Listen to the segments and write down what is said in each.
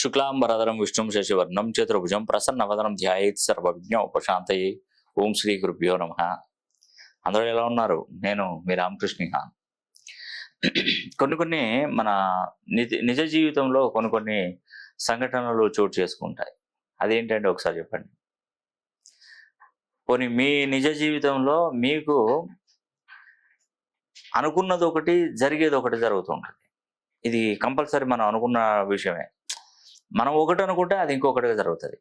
శుక్లాంబరధరం విష్ణుం శశివర్ణం చతుర్భుజం ప్రసన్నవదనం ధ్యాయేత్ సర్వజ్ఞ ఉపశాంతయే ఓం శ్రీ గురుభ్యో నమ అందరూ ఎలా ఉన్నారు? నేను మీ రామకృష్ణ కొన్ని కొన్ని మన నిజ జీవితంలో కొన్ని కొన్ని సంఘటనలు చోటు చేసుకుంటాయి. అదేంటంటే ఒకసారి చెప్పండి? కొన్ని మీ నిజ జీవితంలో మీకు అనుకున్నది ఒకటి జరిగేది ఒకటి జరుగుతుంటుంది ఇది కంపల్సరీ మనం అనుకున్న విషయమే. మనం ఒకటి అనుకుంటే అది ఇంకొకటిగా జరుగుతుంది.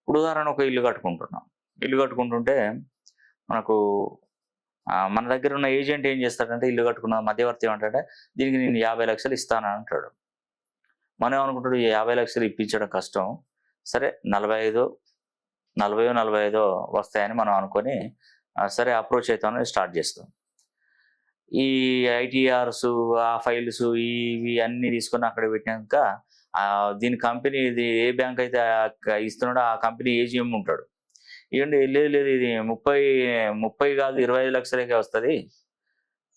ఇప్పుడు ఉదాహరణ ఒక ఇల్లు కట్టుకుంటున్నాం. ఇల్లు కట్టుకుంటుంటే మనకు మన దగ్గర ఉన్న ఏజెంట్ ఏం చేస్తాడంటే ఇల్లు కట్టుకున్న మధ్యవర్తి ఏమంటాడంటే దీనికి నేను యాభై లక్షలు ఇస్తాను అంటాడు. మనం ఏమనుకుంటాడు యాభై లక్షలు ఇప్పించడం కష్టం. సరే నలభై ఐదు నలభై నలభై ఐదో వస్తాయని మనం అనుకొని సరే అప్రోచ్ అవుతామని స్టార్ట్ చేస్తాం. ఈ ఐటీఆర్స్ ఆ ఫైల్స్ ఇవి అన్ని తీసుకొని అక్కడ పెట్టినాక దీని కంపెనీ ఇది ఏ బ్యాంక్ అయితే ఇస్తున్నాడో ఆ కంపెనీ ఏజిఎం ఉంటాడు. ఏంటంటే లేదు లేదు ఇది ముప్పై ముప్పై కాదు ఇరవై ఐదు లక్షలకే వస్తుంది.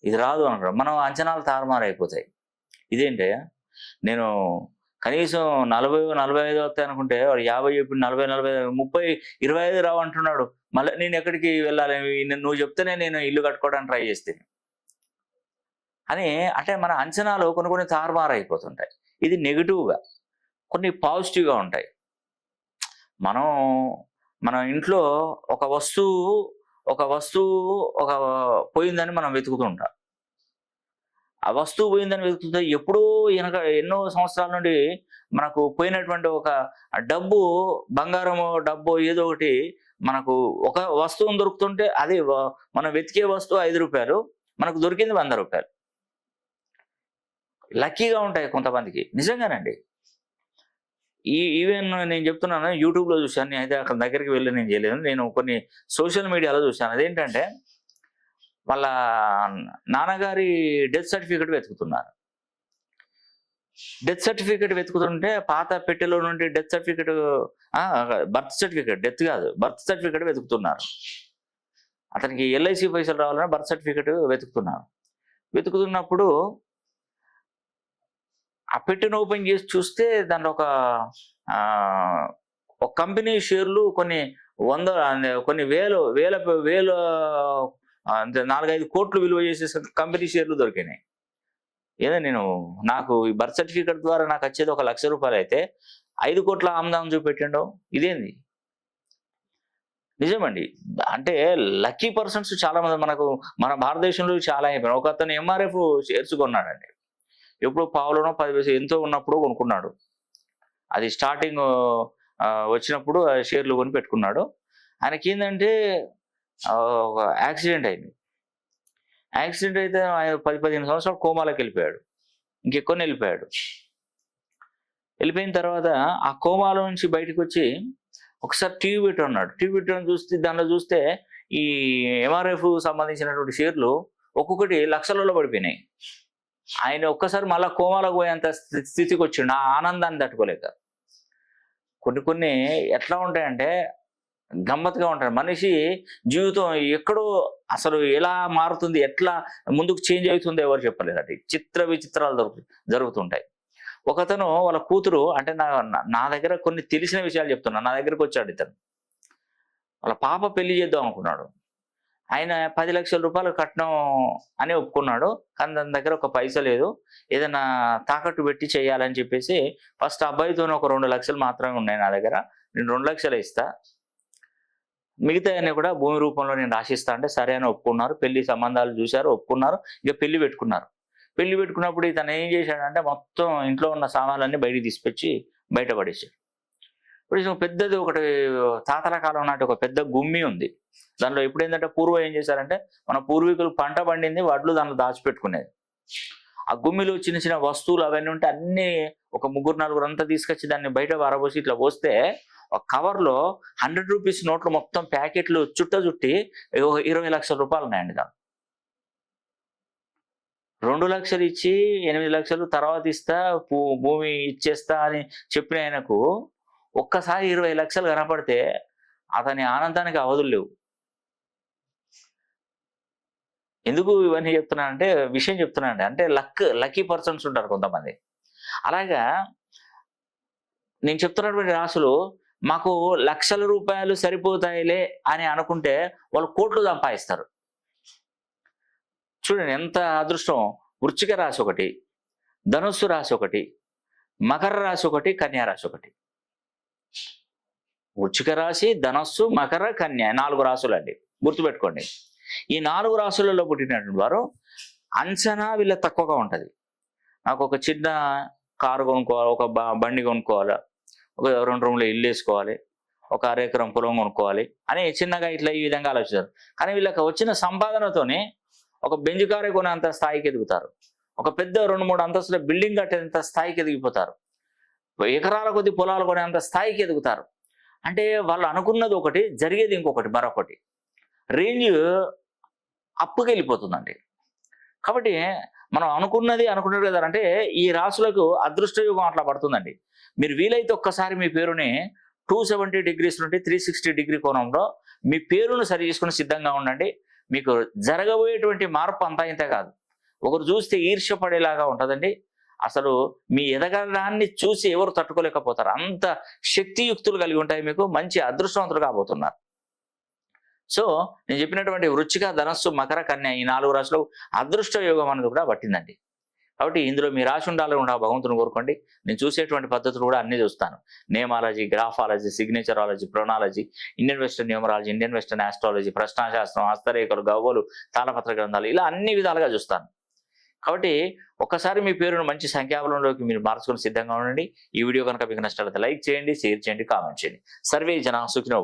ఇది రాదు అంటారు మనం అంచనాలు తారుమారైపోతాయి. ఇదేంటే నేను కనీసం నలభై నలభై ఐదు వస్తాయి అనుకుంటే వాడు యాభై చెప్పి నలభై నలభై ఐదు, ముప్పై ఇరవై ఐదు రావు అంటున్నాడు. మళ్ళీ నేను ఎక్కడికి వెళ్ళాలి? నేను- నువ్వు చెప్తేనే నేను ఇల్లు కట్టుకోవడానికి ట్రై చేస్తే. అని అంటే మన అంచనాలు కొన్ని కొన్ని తారుమారు అయిపోతుంటాయి ఇది నెగిటివ్గా కొన్ని పాజిటివ్గా ఉంటాయి. మనం మన ఇంట్లో ఒక వస్తువు ఒక వస్తువు ఒక పోయిందని మనం వెతుకుతుంటాం. ఆ వస్తువు పోయిందని వెతుకుతుంటే ఎప్పుడో వెనక ఎన్నో సంవత్సరాల నుండి మనకు పోయినటువంటి ఒక డబ్బు బంగారము డబ్బు ఏదో ఒకటి మనకు ఒక వస్తువు దొరుకుతుంటే అది మనం వెతికే వస్తువు ఐదు రూపాయలు మనకు దొరికింది వంద రూపాయలు. లక్కీగా ఉంటాయి కొంతమందికి. నిజంగానండి. ఈ ఈవెన్ నేను చెప్తున్నాను యూట్యూబ్లో చూశాను నేను అయితే అక్కడ దగ్గరికి వెళ్ళి నేను చేయలేదు. నేను కొన్ని సోషల్ మీడియాలో చూశాను. అదేంటంటే వాళ్ళ నాన్నగారి డెత్ సర్టిఫికెట్ వెతుకుతున్నారు. డెత్ సర్టిఫికెట్ వెతుకుతుంటే పాత పెట్టెలో నుండి death certificate birth certificate death కాదు బర్త్ సర్టిఫికెట్ వెతుకుతున్నారు. అతనికి ఎల్ఐసి పైసలు రావాలని బర్త్ సర్టిఫికెట్ వెతుకుతున్నారు. వెతుకుతున్నప్పుడు ఆ పెట్టిన ఓపెన్ చేసి చూస్తే దాంట్లో ఒక ఒక కంపెనీ షేర్లు కొన్ని వంద కొన్ని వేలు వేల వేల నాలుగైదు కోట్లు విలువ చేసే కంపెనీ షేర్లు దొరికినాయి. ఏదో నేను నాకు ఈ బర్త్ సర్టిఫికెట్ ద్వారా నాకు వచ్చేది ఒక లక్ష రూపాయలు అయితే ఐదు కోట్ల ఆమ్దాం చూపెట్టిండో ఇదేంది? నిజమండి. అంటే లక్కీ పర్సన్స్ చాలా మంది మనకు మన భారతదేశంలో చాలా అయిపోయినాయి. ఒక అతను ఎంఆర్ఎఫ్ షేర్స్ కొన్నాడండి. ఎప్పుడు పావులోనో పది పైసలు ఎంతో ఉన్నప్పుడు కొనుక్కున్నాడు. అది స్టార్టింగ్ వచ్చినప్పుడు ఆ షేర్లు కొని పెట్టుకున్నాడు. ఆయనకి ఏంటంటే ఒక యాక్సిడెంట్ అయింది. యాక్సిడెంట్ అయితే ఆయన పది పదిహేను సంవత్సరాలు కోమాలోకి వెళ్ళిపోయాడు. ఇంకెక్కువ వెళ్ళిపోయాడు. వెళ్ళిపోయిన తర్వాత ఆ కోమాలో నుంచి బయటకు వచ్చి ఒకసారి టీవీ పెట్టి ఉన్నాడు టీవీ పెట్టి చూస్తే దానిలో చూస్తే ఈ ఎంఆర్ఎఫ్ సంబంధించినటువంటి షేర్లు ఒక్కొక్కటి లక్షలలో పడిపోయినాయి. ఆయన ఒక్కసారి మళ్ళా కోమాలకు పోయేంత స్థి- స్థితికి వచ్చిండు. ఆ ఆనందాన్ని తట్టుకోలేక. కొన్ని కొన్ని ఎట్లా ఉంటాయంటే గమ్మత్తుగా ఉంటాయి మనిషి జీవితం ఎక్కడో అసలు ఎలా మారుతుంది ఎట్లా ముందుకు చేంజ్ అవుతుందో ఎవరు చెప్పలేరు. అది చిత్ర విచిత్రాలు దొరుకు జరుగుతుంటాయి. ఒకతను వాళ్ళ కూతురు అంటే నా నా- నా దగ్గర కొన్ని తెలిసిన విషయాలు చెప్తున్నా. నా దగ్గరకు వచ్చాడు ఇతను. వాళ్ళ పాప పెళ్ళి చేద్దాం అనుకున్నాడు. ఆయన పది లక్షల రూపాయలు కట్నం అని ఒప్పుకున్నాడు. కానీ దాని దగ్గర ఒక పైస లేదు. ఏదైనా తాకట్టు పెట్టి చేయాలని చెప్పేసి ఫస్ట్ అబ్బాయితో ఒక రెండు లక్షలు మాత్రమే ఉన్నాయి నా దగ్గర. నేను రెండు లక్షలు ఇస్తా. మిగతా అన్ని కూడా భూమి రూపంలో నేను రాసిస్తా అంటే సరే అని ఒప్పుకున్నారు. పెళ్ళి సంబంధాలు చూశారు ఒప్పుకున్నారు. ఇక పెళ్ళి పెట్టుకున్నారు. పెళ్ళి పెట్టుకున్నప్పుడు ఇతను ఏం చేశాడంటే మొత్తం ఇంట్లో ఉన్న సామాన్లన్నీ బయటికి తీసుకొచ్చి బయటపడేశాడు. ఇప్పుడు పెద్దది ఒకటి తాతల కాలం నాటి ఒక పెద్ద గుమ్మి ఉంది. దానిలో ఇప్పుడు ఏంటంటే పూర్వం ఏం చేశారంటే మన పూర్వీకులు పంట పండింది వడ్లు దానిలో దాచిపెట్టుకునేది. ఆ గుమ్మిలో చిన్న చిన్న వస్తువులు అవన్నీ ఉంటే అన్ని ఒక ముగ్గురు నలుగురు అంతా తీసుకొచ్చి దాన్ని బయట వరబోసి ఇట్లా పోస్తే ఒక కవర్లో హండ్రెడ్ రూపీస్ నోట్లు మొత్తం ప్యాకెట్లు చుట్ట చుట్టి ఒక ఇరవై లక్షల రూపాయలు ఉన్నాయండి దాని రెండు లక్షలు ఇచ్చి ఎనిమిది లక్షలు తర్వాత ఇస్తా భూ- భూమి ఇచ్చేస్తా అని చెప్పిన ఆయనకు ఒక్కసారి ఇరవై లక్షలు కనపడితే అతని ఆనందానికి అవధులు లేవు. ఎందుకు ఇవన్నీ చెప్తున్నానంటే విషయం చెప్తున్నానండి. అంటే లక్ లక్కీ పర్సన్స్ ఉంటారు కొంతమంది. అలాగా నేను చెప్తున్నటువంటి రాసులు మాకు లక్షల రూపాయలు సరిపోతాయిలే అని అనుకుంటే వాళ్ళు కోట్లు సంపాదిస్తారు. చూడండి ఎంత అదృష్టం. వృచ్చిక రాశి ఒకటి ధనుస్సు రాశి ఒకటి మకర రాశి ఒకటి కన్యా రాశి ఒకటి. వృచ్చిక రాశి ధనస్సు మకర కన్య నాలుగు రాసులు అండి గుర్తుపెట్టుకోండి. ఈ నాలుగు రాసులలో పుట్టినటువంటి వారు అంచనా వీళ్ళ తక్కువగా ఉంటుంది. నాకు ఒక చిన్న కారు కొనుక్కోవాలి ఒక బండి కొనుక్కోవాలి ఒక రెండు రూమ్లో ఇల్లు వేసుకోవాలి ఒక అరెకరం పొలం కొనుక్కోవాలి అని చిన్నగా ఇట్లా ఈ విధంగా ఆలోచిస్తారు. కానీ వీళ్ళకి వచ్చిన సంపాదనతోనే ఒక బెంజ్ కారే కొనేంత స్థాయికి ఎదుగుతారు. ఒక పెద్ద రెండు మూడు అంతస్తుల బిల్డింగ్ కట్టేంత స్థాయికి ఎదిగిపోతారు. ఎకరాల కొద్ది పొలాలు కొనేంత స్థాయికి ఎదుగుతారు. అంటే వాళ్ళు అనుకున్నది ఒకటి జరిగేది ఇంకొకటి మరొకటి. రేంజ్ అప్పుకి వెళ్ళిపోతుందండి కాబట్టి మనం అనుకున్నది అనుకున్నది కదా అంటే ఈ రాసులకు అదృష్టయోగం అట్లా పడుతుందండి. మీరు వీలైతే ఒక్కసారి మీ పేరుని టూ సెవెంటీ డిగ్రీస్ నుండి త్రీ సిక్స్టీ డిగ్రీ కోణంలో మీ పేరును సరి చేసుకుని సిద్ధంగా ఉండండి. మీకు జరగబోయేటువంటి మార్పు అంతా ఇంత కాదు. ఒకరు చూస్తే ఈర్ష్య పడేలాగా ఉంటుందండి. అసలు మీ ఎదగడాన్ని చూసి ఎవరు తట్టుకోలేకపోతారు? అంత శక్తియుక్తులు కలిగి ఉంటాయి మీకు మంచి అదృష్టవంతులు కాబోతున్నారు. సో నేను చెప్పినటువంటి వృచ్చిక ధనస్సు మకర కన్య ఈ నాలుగు రాశులు అదృష్ట యోగం అనేది కూడా పట్టిందండి. కాబట్టి ఇందులో మీ రాశి ఉండాలని కూడా భగవంతుని కోరుకోండి. నేను చూసేటువంటి పద్ధతులు కూడా అన్ని చూస్తాను. Namology graphology signatureology pronology Indian western numerology Indian western astrology ప్రశ్నాశాస్త్రం హస్తరేఖలు గవ్వలు తాళపత్ర గ్రంథాలు ఇలా అన్ని విధాలుగా చూస్తాను. కాబట్టి ఒక్కసారి మీ పేరును మంచి సంఖ్యాబలంలోకి మీరు మార్చుకుని సిద్ధంగా ఉండండి. ఈ వీడియో కనుక మీకు నచ్చినట్లయితే లైక్ చేయండి షేర్ చేయండి కామెంట్ చేయండి. సర్వే జన సుఖినో